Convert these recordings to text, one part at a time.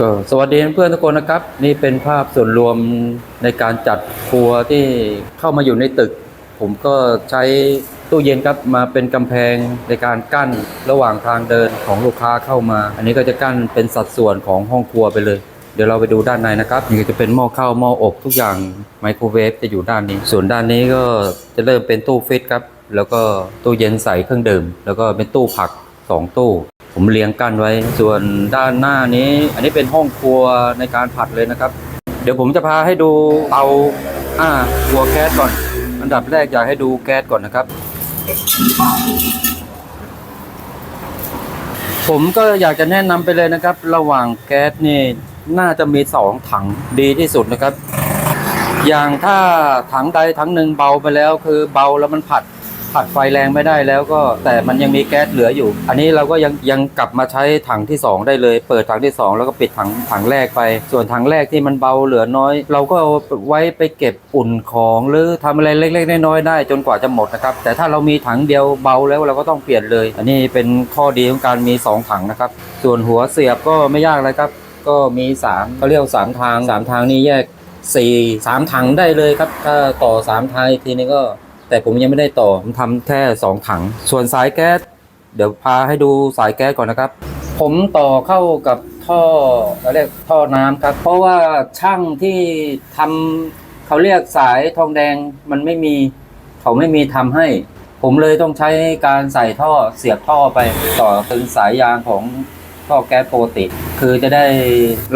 ก็สวัสดีเพื่อนทุกคนนะครับ นี่เป็นภาพส่วนรวมในการจัดครัวที่เข้ามาอยู่ในตึก ผมก็ใช้ตู้เย็นครับมาเป็นกำแพงในการกั้นระหว่างทางเดินของลูกค้าเข้ามา อันนี้ก็จะกั้นเป็นสัดส่วนของห้องครัวไปเลย เดี๋ยวเราไปดูด้านในนะครับนี่ก็จะเป็นหม้อข้าวหม้ออบทุกอย่างไมโครเวฟจะอยู่ด้านนี้ ส่วนด้านนี้ก็จะเริ่มเป็นตู้ฟิตครับแล้วก็ตู้เย็นใส่เครื่องดื่มแล้วก็เป็นตู้ผักสองตู้ ผมเรียงกั้นไว้ ส่วนด้านหน้านี้ อันนี้เป็นห้องครัวในการผัดเลยนะครับ เดี๋ยวผมจะพาให้ดูเตาอ่าหัวแก๊สก่อน อันดับแรกอยากให้ดูแก๊สก่อนนะครับ ผมก็อยากจะแนะนำไปเลยนะครับ ระหว่างแก๊สนี่น่าจะมีสองถังดีที่สุดนะครับ อย่างถ้าถังใดถังหนึ่งเบาไปแล้วคือเบาแล้วมันผัด ผัดไฟแรงไม่ได้แล้วก็แต่มันยังมีแก๊สเหลืออยู่ อันนี้เราก็ยังยังกลับมาใช้ถังที่สองได้เลย เปิดถังที่สองแล้วก็ปิดถังถังแรกไป ส่วนถังแรกที่มันเบาเหลือน้อย เราก็เอาไว้ไปเก็บอุ่นของหรือทำอะไรเล็กๆน้อยๆได้จนกว่าจะหมดนะครับ แต่ถ้าเรามีถังเดียวเบาแล้วเราก็ต้องเปลี่ยนเลย อันนี้เป็นข้อดีของการมีสองถังนะครับ ส่วนหัวเสียบก็ไม่ยากเลยครับ ก็มีสามเขาเรียกสามทางสามทางนี้แยกสี่สามถังได้เลยครับ ถ้าต่อสามทางอีกทีนึงก็ แต่ผมยังไม่ได้ต่อผมทำแค่สองถัง ส่วนสายแก๊สเดี๋ยวพาให้ดูสายแก๊สก่อนนะครับ ผมต่อเข้ากับท่อเขาเรียกท่อน้ำครับ เพราะว่าช่างที่ทำเขาเรียกสายทองแดงมันไม่มี เขาไม่มีทำให้ ผมเลยต้องใช้การใส่ท่อเสียบท่อไปต่อถึงสายยางของ ท่อแก๊สปกติ คือจะได้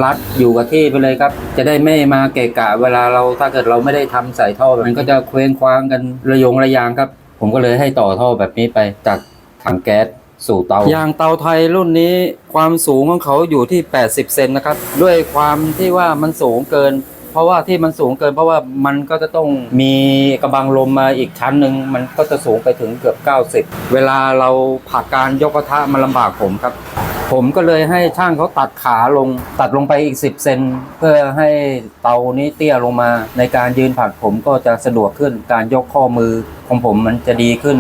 รัดอยู่กับที่ไปเลยครับ จะได้ไม่มาเกะกะเวลาเราถ้าเกิดเราไม่ได้ทำใส่ท่อแบบมันก็จะเคว้งคว้างกันระยงระยางครับ ผมก็เลยให้ต่อท่อแบบนี้ไปจากถังแก๊สสู่เตา ยางเตาไทยรุ่นนี้ความสูงของเขาอยู่ที่ 80 เซนนะครับ ด้วยความที่ว่ามันสูงเกิน เพราะว่าที่มันสูงเกิน เพราะว่ามันก็จะต้องมีกระบังลมมาอีกชั้นหนึ่งมันก็จะสูงไปถึงเกือบ 90 เวลาเราผักการยกกระทะมันลำบากผมครับ ผมก็เลยให้ช่างเขาตัดขาลงตัดลงไปอีก 10 เซนเพื่อให้เตานี้เตี้ยลงมา ในการยืนผัดผมก็จะสะดวกขึ้น การยกข้อมือของผมมันจะดีขึ้น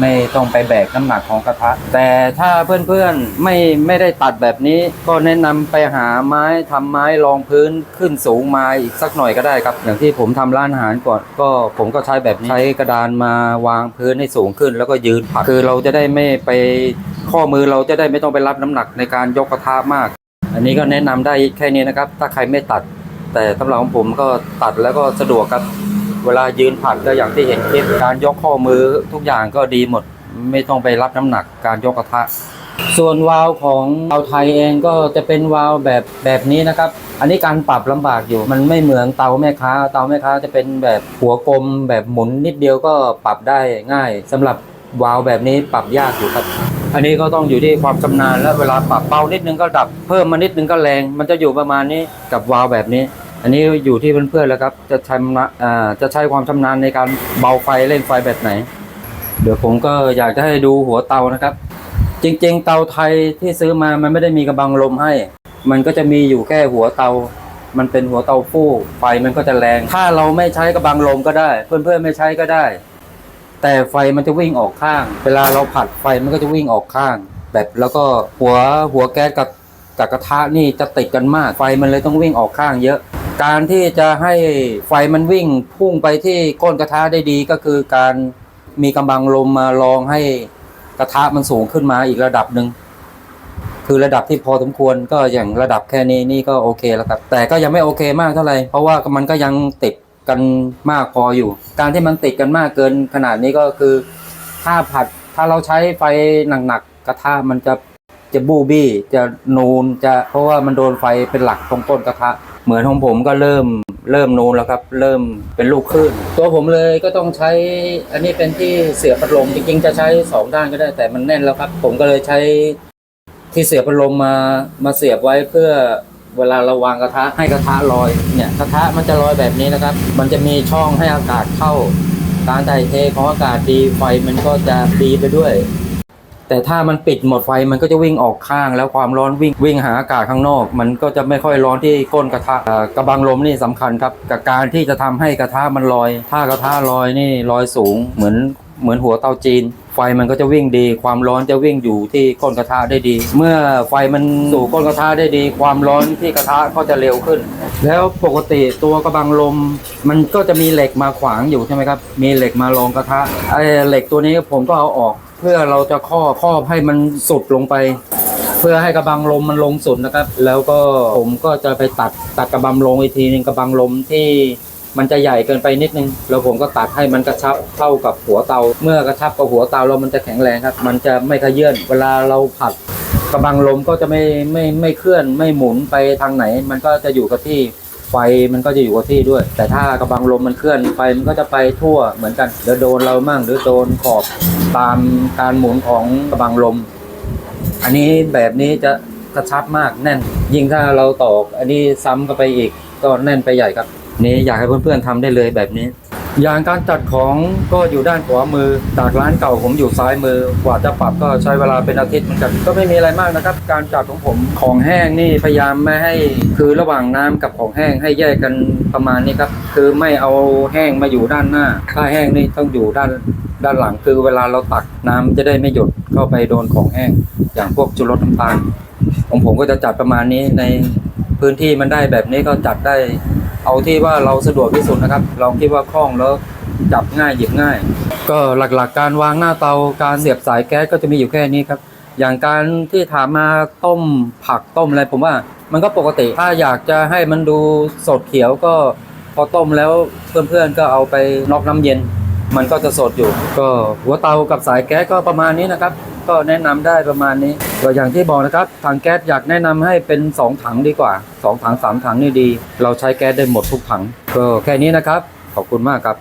ไม่ต้องไปแบกน้ำหนักของกระทะ แต่ถ้าเพื่อนๆไม่ไม่ได้ตัดแบบนี้ก็แนะนำไปหาไม้ทำไม้รองพื้นขึ้นสูงมาอีกสักหน่อยก็ได้ครับ อย่างที่ผมทำร้านอาหารก่อนก็ผมก็ใช้แบบนี้ใช้กระดานมาวางพื้นให้สูงขึ้น แล้วก็ยืนผัดคือเราจะได้ไม่ไป ข้อมือเราจะได้ไม่ต้องไปรับน้ำหนักในการยกกระทะมาก อันนี้ก็แนะนำได้แค่นี้นะครับ ถ้าใครไม่ตัด แต่สำหรับของผมก็ตัดแล้วก็สะดวกครับ เวลายืนผัดก็อย่างที่เห็นคลิปการยกข้อมือทุกอย่างก็ดีหมด ไม่ต้องไปรับน้ำหนักการยกกระทะ ส่วนวาล์วของเตาไทยเองก็จะเป็นวาล์วแบบแบบนี้นะครับอันนี้การปรับลำบากอยู่ มันไม่เหมือนเตาแม่ค้า เตาแม่ค้าจะเป็นแบบหัวกลมแบบหมุนนิดเดียวก็ปรับได้ง่ายสำหรับ วาล์วแบบนี้ปรับยากอยู่ครับ อันนี้ก็ต้องอยู่ที่ความชำนาญและเวลาปรับเบานิดนึงก็ดับเพิ่มมานิดนึงก็แรง มันจะอยู่ประมาณนี้กับวาล์วแบบนี้ อันนี้อยู่ที่เพื่อนๆแล้วครับ จะใช้จะใช้ความชำนาญในการเบาไฟเล่นไฟแบบไหน เดี๋ยวผมก็อยากจะให้ดูหัวเตานะครับ จริง ๆ เตาไทยที่ซื้อมามันไม่ได้มีกระบังลมให้ มันก็จะมีอยู่แค่หัวเตามันเป็นหัวเตาฟู่ไฟมันก็จะแรง ถ้าเราไม่ใช้กระบังลมก็ได้ เพื่อนๆไม่ใช้ก็ได้ แต่ไฟมันจะวิ่งออกข้าง เวลาเราผัดไฟมันก็จะวิ่งออกข้าง แบบแล้วก็หัวหัวแก๊สกับกับกระทะนี่จะติดกันมาก ไฟมันเลยต้องวิ่งออกข้างเยอะ การที่จะให้ไฟมันวิ่งพุ่งไปที่ก้นกระทะได้ดีก็คือการมีกำบังลมมาลองให้กระทะมันสูงขึ้นมาอีกระดับหนึ่งคือระดับที่พอสมควรก็อย่างระดับแค่นี้นี่ก็โอเคแล้วครับ แต่ก็ยังไม่โอเคมากเท่าไหร่เพราะว่ามันก็ยังติด กันมากพออยู่ การที่มันติดกันมากเกินขนาดนี้ก็คือ ถ้าผัดถ้าเราใช้ไฟหนักๆกระทะมันจะจะบูบี้จะนูนจะเพราะว่ามันโดนไฟเป็นหลักตรงก้นกระทะ เหมือนของผมก็เริ่มเริ่มนูนแล้วครับ เริ่มเป็นลูกคลื่นตัวผมเลยก็ต้องใช้อันนี้เป็นที่เสียบพัดลมจริงๆ จะใช้สองด้านก็ได้แต่มันแน่นแล้วครับ ผมก็เลยใช้ที่เสียบพัดลมมามาเสียบไว้เพื่อ เวลาเราวางกระทะให้กระทะลอยเนี่ยกระทะมันจะลอยแบบนี้นะครับ มันจะมีช่องให้อากาศเข้า การถ่ายเทของอากาศดีไฟมันก็จะดีไปด้วย แต่ถ้ามันปิดหมดไฟมันก็จะวิ่งออกข้าง แล้วความร้อนวิ่งวิ่งหาอากาศข้างนอก มันก็จะไม่ค่อยร้อนที่ก้นกระทะกระบังลมนี่สำคัญครับกับการที่จะทำให้กระทะมันลอย ถ้ากระทะลอยนี่ลอยสูงเหมือนเหมือนหัวเตาจีน ฟไฟมันก็จะวิ่งดี ความร้อนจะวิ่งอยู่ที่ก้นกระทะได้ดี เมื่อไฟมันสู่ก้นกระทะได้ดี ความร้อนที่กระทะก็จะเร็วขึ้น แล้วปกติตัวกระบังลม มันก็จะมีเหล็กมาขวางอยู่ใช่ไหมครับ มีเหล็กมารองกระทะไอ้เหล็กตัวนี้ผมก็เอาออก เพื่อเราจะครอบครอบให้มันสุดลงไปเพื่อให้กระบังลมมันลงสุดนะครับ แล้วก็ผมก็จะไปตัดตัดกระบังลมอีกทีหนึงกระบังลมที่ มันจะใหญ่เกินไปนิดนึง แล้วผมก็ตัดให้มันกระชับเท่ากับหัวเตา เมื่อกระชับกับหัวเตาแล้วมันจะแข็งแรงครับ มันจะไม่ขยื่นเวลาเราผัดกระบังลมก็จะไม่ไม่ไม่เคลื่อนไม่หมุนไปทางไหน มันก็จะอยู่กับที่ไฟมันก็จะอยู่กับที่ด้วย แต่ถ้ากระบังลมมันเคลื่อนไปมันก็จะไปทั่วเหมือนกันเดี๋ยวโดนเรามั่งหรือโดนขอบตามการหมุนของกระบังลม อันนี้แบบนี้จะกระชับมากแน่น ยิ่งถ้าเราตอกอันนี้ซ้ำเข้าไปอีกก็แน่นไปใหญ่ครับ นี่อยากให้เพื่อนๆทำได้เลยแบบนี้ อย่างการจัดของก็อยู่ด้านขวามือจากร้านเก่าผมอยู่ซ้ายมือกว่าจะปรับก็ใช้เวลาเป็นอาทิตย์เหมือนกันก็ไม่มีอะไรมากนะครับ การจัดของผมของแห้งนี่พยายามไม่ให้คือระหว่างน้ำกับของแห้งให้แยกกันประมาณนี้ครับ คือไม่เอาแห้งมาอยู่ด้านหน้า ถ้าแห้งนี่ต้องอยู่ด้านด้านหลังคือเวลาเราตักน้ำจะได้ไม่หยดเข้าไปโดนของแห้ง อย่างพวกจุลรสน้ำตาลของผมก็จะจัดประมาณนี้ใน พื้นที่มันได้แบบนี้ก็จัดได้ เอาที่ว่าเราสะดวกที่สุดนะครับ เราคิดว่าคล่องแล้วจับง่ายหยิบง่าย ก็หลักๆการวางหน้าเตาการเสียบสายแก๊สก็จะมีอยู่แค่นี้ครับอย่างการที่ถามมาต้มผักต้มอะไรผมว่า มันก็ปกติถ้าอยากจะให้มันดูสดเขียวก็พอต้มแล้วเพื่อนๆก็เอาไปนอกน้ำเย็น มันก็จะสดอยู่ ก็หัวเตากับสายแก๊สก็ประมาณนี้นะครับ ก็แนะนำได้ประมาณนี้ก็อย่างที่บอกนะครับถังแก๊สอยากแนะนำให้เป็น 2 ถังดีกว่า 2 ถัง 3 ถังนี่ดี เราใช้แก๊สได้หมดทุกถังก็แค่นี้นะครับ ขอบคุณมากครับ